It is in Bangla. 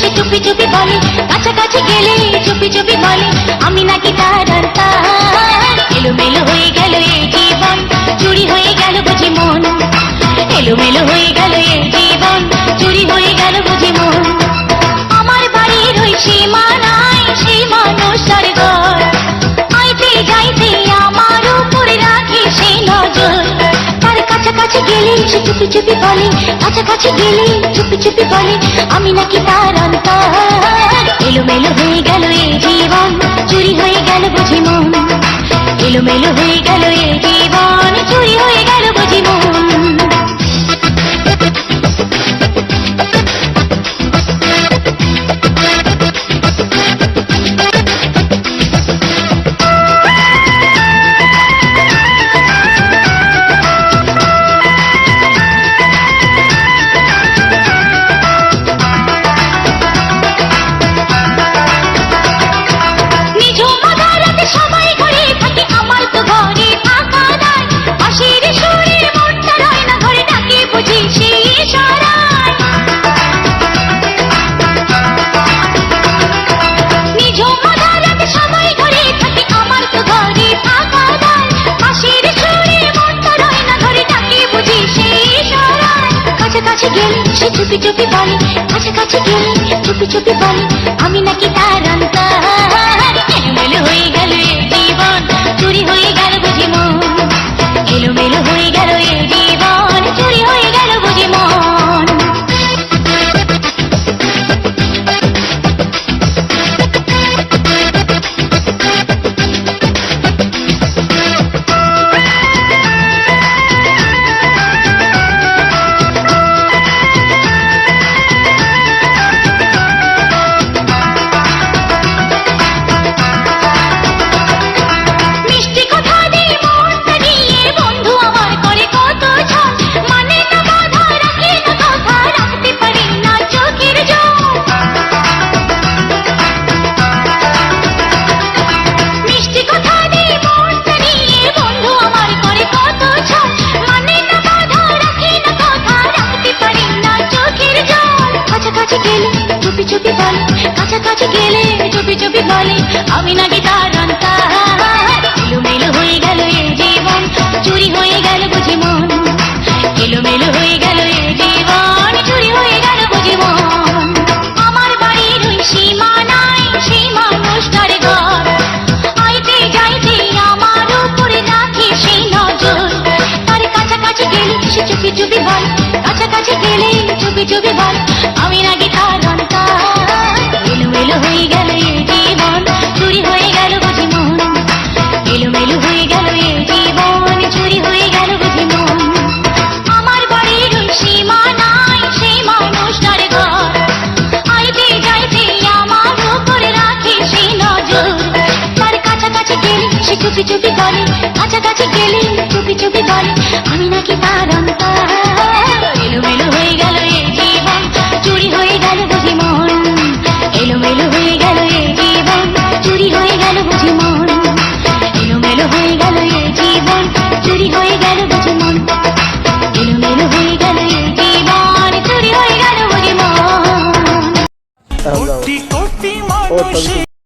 সে চুপি চুপি বলে, কাছাকাছি গেলে চুপি চুপি বলে, আমি নাকি তার? এলোমেলো হয়ে গেল এই জীবন, চুরি হয়ে গেল বুঝি মন। এলোমেলো হয়ে গেল কাছাকাছি গেলে সে চুপি চুপি বলে, কাছাকাছি গেলে চুপি চুপি বলে, আমি নাকি তার অন্তর। এলোমেলো হয়ে গেল এই জীবন, চুরি হয়ে গেল বুঝি মন। এলোমেলো হয়ে গেল এই জীবন। চুপি চুপি বলে কাছাকাছি গেলে চুপি চুপি বলে আমি নাকি তার কাছাকাছি গেলে চুপি চুপি বলে, আমি নাকি তার এলোমেলো হয়ে গেল এ জীবন, চুরি হয়ে গেল বুঝি মন। এলোমেলো হয়ে গেল এ জীবন, চুরি হয়ে গেল বুঝি মন। আমার বাড়ির ওই সীমানায় সেই যাইতে আমার উপরে সেই নজর। তার গেলে সে চুপি চুপি বল, কাছাকাছি গেলে চুপি চুপি বল, আমি নাকি তার হয়ে গেল হয়ে চুরি হয়ে আমার চুপি চুপি বলে, কাছাকাছি গেলে চুপি চুপি বলে, আমি নাকি তার অন্তর? কোটি কোটি মানুষের